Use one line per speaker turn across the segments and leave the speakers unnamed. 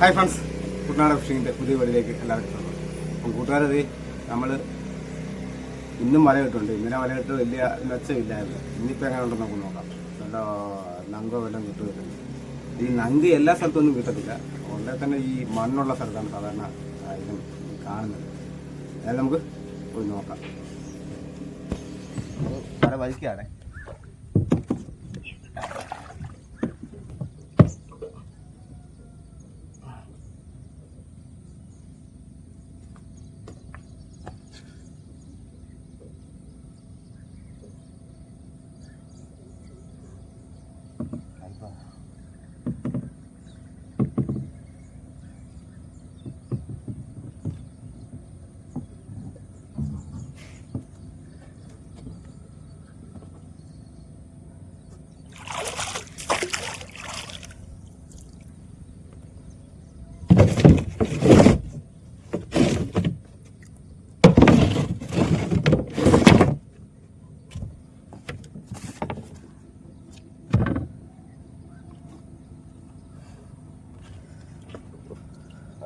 Hi friends Kuttanad ഫിഷിങ്ങിന്റെ പുതിയ വീടിലേക്ക് എല്ലാവർക്കും സ്വാഗതം. അപ്പം കൂട്ടുകാരത് നമ്മൾ ഇന്നും വല കിട്ടുന്നുണ്ട് ഇന്നലെ വല കിട്ട് വലിയ മെച്ചമില്ലായിരുന്നു. ഇന്നിപ്പോൾ എങ്ങനെ ഉണ്ടെന്ന് നമുക്ക് നോക്കാം. നല്ല നങ്കോ വല്ലതും കിട്ടുമായിരുന്നു ഈ നങ്ക് എല്ലാ സ്ഥലത്തൊന്നും കിട്ടത്തില്ല അതുകൊണ്ട് തന്നെ ഈ മണ്ണുള്ള സ്ഥലത്താണ് സാധാരണ ഇതും കാണുന്നത്. അതായത് നമുക്ക് പോയി നോക്കാം. വല വലിക്കുകയാണേ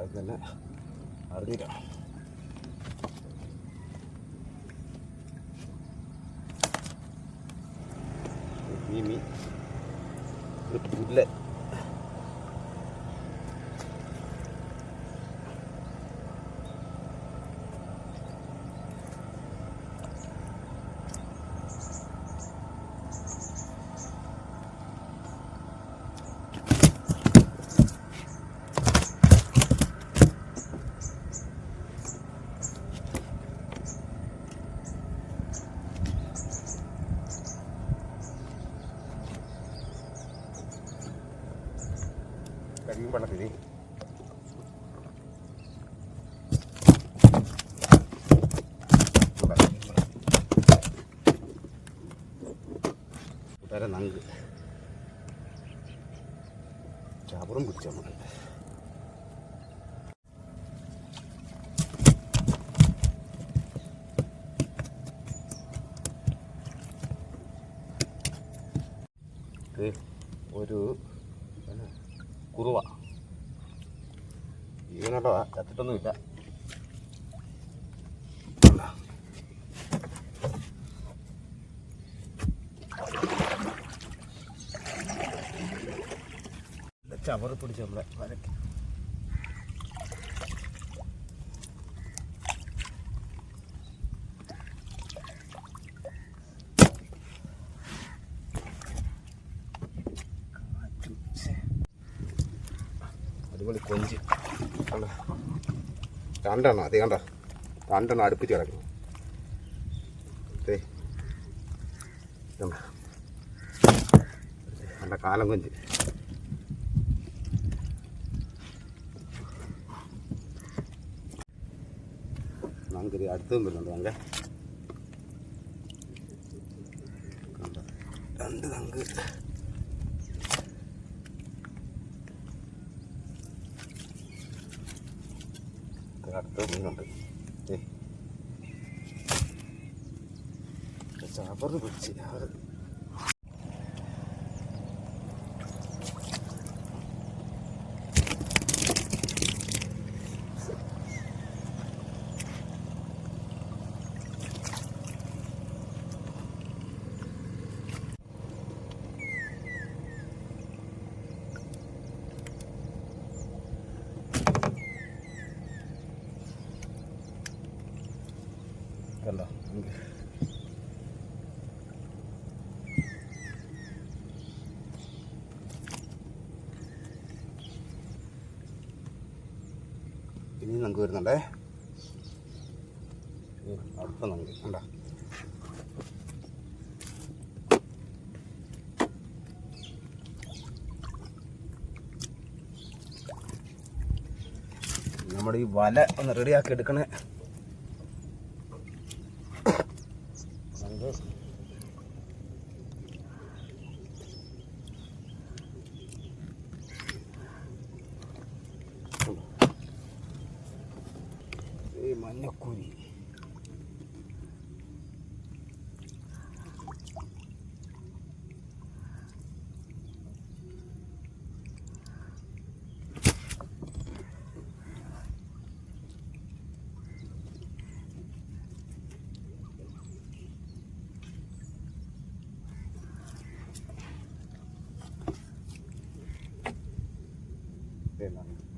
അത് തന്നെ അറിയില്ല ഈ മീൻ ഒരു പുല്ല് കരിയും വെള്ളത്തിൽ കൂട്ടുകാരെ നങ്ക് ചാപറും പിടിച്ച നമുക്ക് ഒരു കുറുവ. ജീവനോട്ടോ ചത്തിട്ടൊന്നുമില്ല. ചവറ് പിടിച്ച് നമ്മളെ വരയ്ക്ക്. അടിപൊളി കൊഞ്ച്. കണ്ടോ? രണ്ടെണ്ണം അത് കണ്ടോ? രണ്ടെണ്ണം അടുപ്പിച്ച് കിടക്കുന്നു. ദേ. കണ്ടോ? നല്ല കാലം കൊഞ്ച്. നമുക്കൊരു അടുത്തും വരുന്നുണ്ട് നല്ല കണ്ടോ? രണ്ട് തങ്ക്. അടുത്ത മീനുണ്ട് ചവറ് പിടിച്ച് ചവറ് കണ്ടോ നമുക്ക് ഇനി നമുക്ക് വരുന്നുണ്ടേ. അടുത്ത നമുക്ക് കണ്ടോ. നമ്മുടെ ഈ വല ഒന്ന് റെഡിയാക്കി എടുക്കണേ. 옆구리. 네, 맞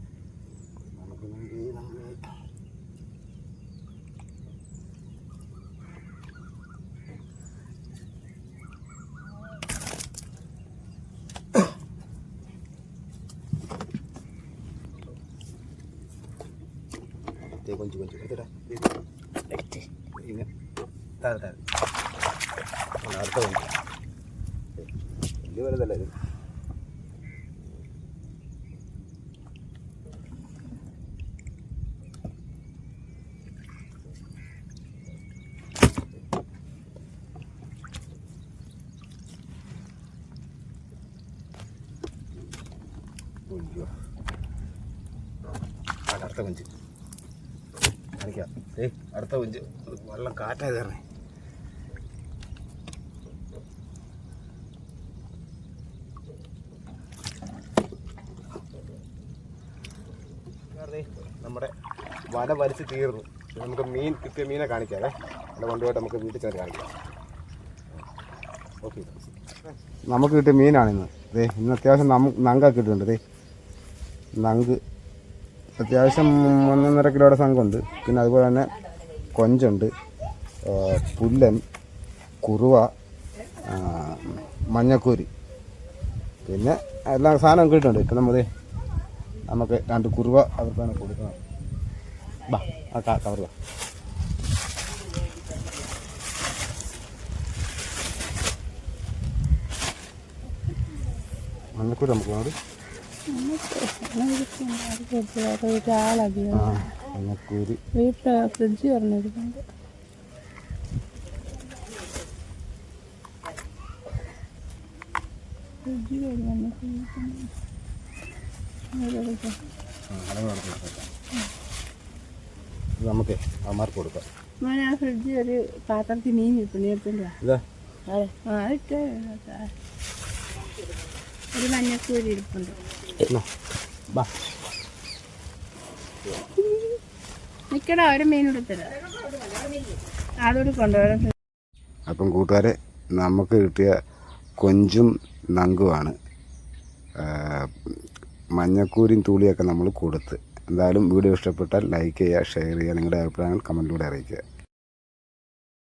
ദേ കൊഞ്ചു കൊഞ്ചു എടുത്തടാ ഇങ്ങനെ താഴെ താഴെ അടുത്ത കൊഞ്ചു വലിയ വലുതല്ല ഇത് കൊഞ്ച് കാണിക്കാം. ഏയ് അടുത്ത കൊഞ്ച്. വെള്ളം കാറ്റായത് തരണേ നമ്മുടെ വല വലിച്ച് തീർന്നു. നമുക്ക് മീൻ കിട്ടിയ മീനെ കാണിക്കാവേ. അവിടെ കൊണ്ടുപോയിട്ട് നമുക്ക് വീട്ടിൽ ചെന്ന് കാണിക്കാം. ഓക്കെ നമുക്ക് കിട്ടിയ മീനാണിന്ന് ദേ ഇന്ന് അത്യാവശ്യം നമുക്ക് കിട്ടുന്നുണ്ട്. ദേ നങ്ക്. അത്യാവശ്യം ഒന്നൊന്നര കിലോയുടെ സംഘമുണ്ട്. പിന്നെ അതുപോലെ തന്നെ കൊഞ്ചുണ്ട് പുല്ലൻ കുറുവ മഞ്ഞക്കൂരി. പിന്നെ എല്ലാ സാധനവും കിട്ടുന്നുണ്ട്. ഇപ്പം നമ്മൾ നമുക്ക് രണ്ട് കുറുവ അവർക്കാണ് കൊടുക്കണം. ബാ ആ കവർ വാ. മഞ്ഞക്കൂരി നമുക്ക് വേണം
ഒരാളധികം ഫ്രിഡ്ജ്.
ഇത് നമുക്ക് അമ്മമാർക്ക് കൊടുക്കാം
മോനെ ആ ഫ്രിഡ്ജ് ഒരു പാത്രത്തിൽ മീൻ അതെ ആ ഒരു മഞ്ഞക്കൂരി ഇരിപ്പുണ്ട്
എന്നാ, ബാ.
നിക്കടാ ഒരു മീൻ എടുത്തരാ അതോട്
അപ്പം കൂട്ടുകാരെ നമുക്ക് കിട്ടിയ കൊഞ്ചും നങ്കുമാണ് മഞ്ഞക്കൂരിൻ മഞ്ഞക്കൂരിയും തൂളിയൊക്കെ നമ്മൾ കൊടുത്ത്. എന്തായാലും വീഡിയോ ഇഷ്ടപ്പെട്ടാൽ ലൈക്ക് ചെയ്യുക ഷെയർ ചെയ്യുക നിങ്ങളുടെ അഭിപ്രായങ്ങൾ കമന്റിലൂടെ അറിയിക്കുക.